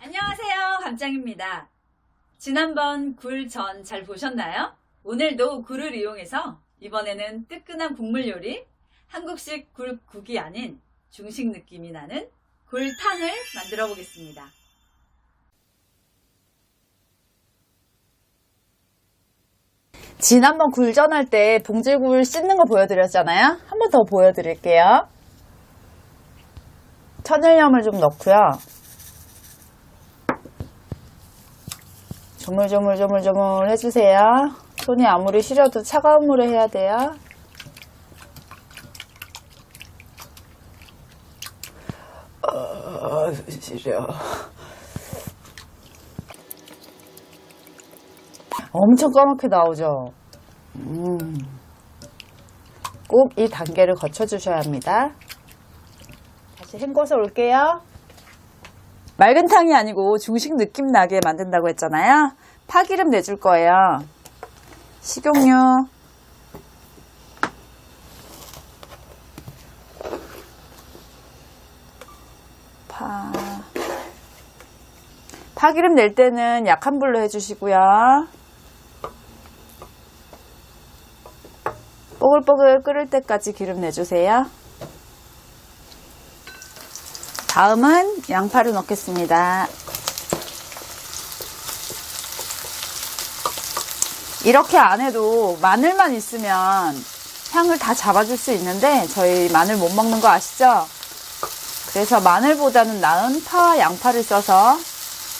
안녕하세요. 감짱입니다. 지난번 굴 전 잘 보셨나요? 오늘도 굴을 이용해서 이번에는 뜨끈한 국물 요리, 한국식 굴국이 아닌 중식 느낌이 나는 굴탕을 만들어 보겠습니다. 지난번 굴전할 때 봉질굴 씻는 거 보여드렸잖아요. 한 번 더 보여드릴게요. 천일염을 좀 넣고요. 조물조물조물조물 해주세요. 손이 아무리 시려도 차가운 물에 해야 돼요. 어, 시려. 엄청 까맣게 나오죠? 음. 꼭 이 단계를 거쳐주셔야 합니다. 다시 헹궈서 올게요. 맑은 탕이 아니고 중식 느낌 나게 만든다고 했잖아요. 파기름 내줄 거예요. 식용유. 파. 파기름 낼 때는 약한 불로 해주시고요. 뽀글뽀글 끓을 때까지 기름 내주세요. 다음은 양파를 넣겠습니다. 이렇게 안 해도 마늘만 있으면 향을 다 잡아줄 수 있는데 저희 마늘 못 먹는 거 아시죠? 그래서 마늘보다는 나은 파와 양파를 써서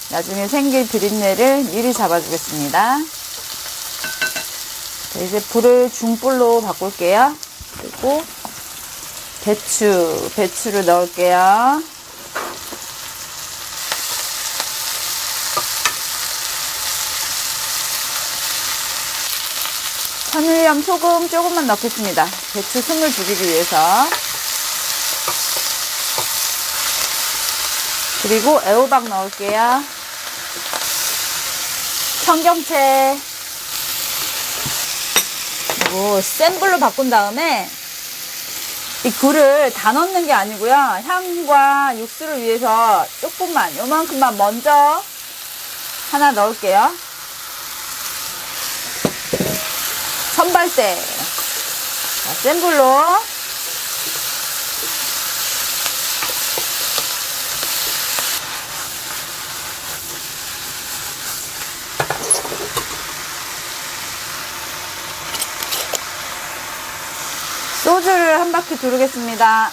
나중에 생길 비린내를 미리 잡아주겠습니다. 자, 이제 불을 중불로 바꿀게요. 그리고 배추, 배추를 넣을게요. 천일염 소금 조금만 넣겠습니다. 배추 숨을 죽이기 위해서. 그리고 애호박 넣을게요. 청경채. 그리고 센 불로 바꾼 다음에 이 굴을 다 넣는 게 아니고요. 향과 육수를 위해서 조금만, 요만큼만 먼저 하나 넣을게요. 선발대. 자, 센 불로. 소주를 한 바퀴 두르겠습니다.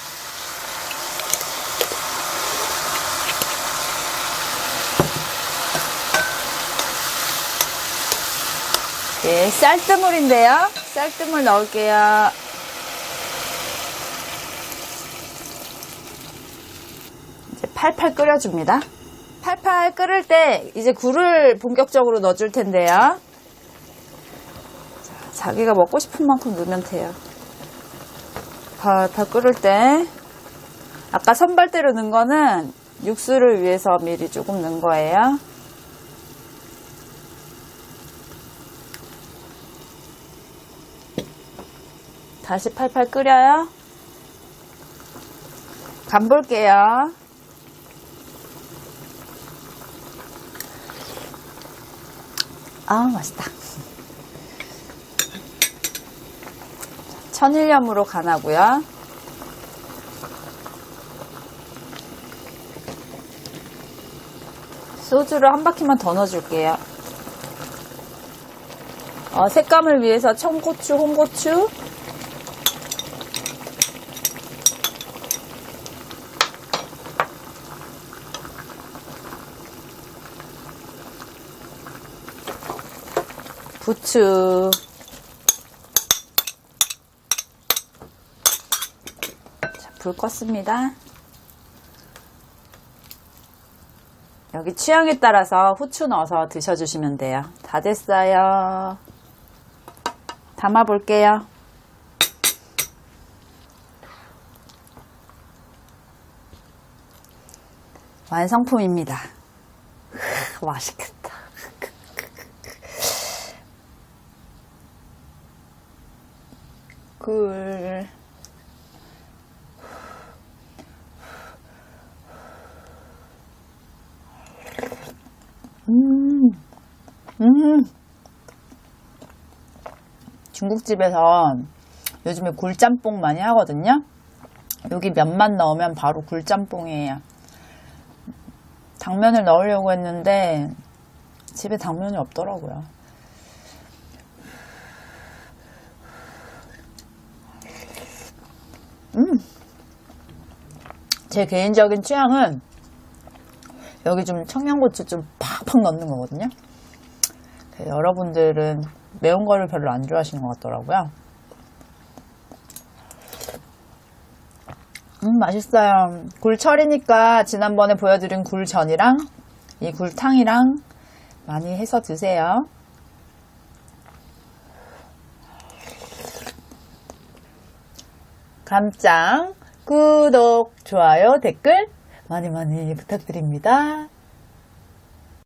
네, 쌀뜨물인데요. 쌀뜨물 넣을게요. 이제 팔팔 끓여줍니다. 팔팔 끓을 때 이제 굴을 본격적으로 넣어줄 텐데요. 자, 자기가 먹고 싶은 만큼 넣으면 돼요. 팔팔 끓을 때 아까 선발대로 넣은 거는 육수를 위해서 미리 조금 넣은 거예요. 다시 팔팔 끓여요. 간 볼게요. 아, 맛있다. 천일염으로 간하고요. 소주를 한 바퀴만 더 넣어줄게요. 어, 색감을 위해서 청고추, 홍고추, 부추, 자, 불 껐습니다. 여기 취향에 따라서 후추 넣어서 드셔주시면 돼요. 다 됐어요. 담아 볼게요. 완성품입니다. 맛있겠다. 굴. 음, 음. 중국집에서 요즘에 굴짬뽕 많이 하거든요. 여기 면만 넣으면 바로 굴짬뽕이에요. 당면을 넣으려고 했는데 집에 당면이 없더라고요. 음. 제 개인적인 취향은 여기 좀 청양고추 좀 팍팍 넣는 거거든요. 그 여러분들은 매운 거를 별로 안 좋아하시는 것 같더라고요. 음, 맛있어요. 굴철이니까 지난번에 보여드린 굴전이랑 이 굴탕이랑 많이 해서 드세요. 감짱, 구독, 좋아요, 댓글 많이 많이 부탁드립니다.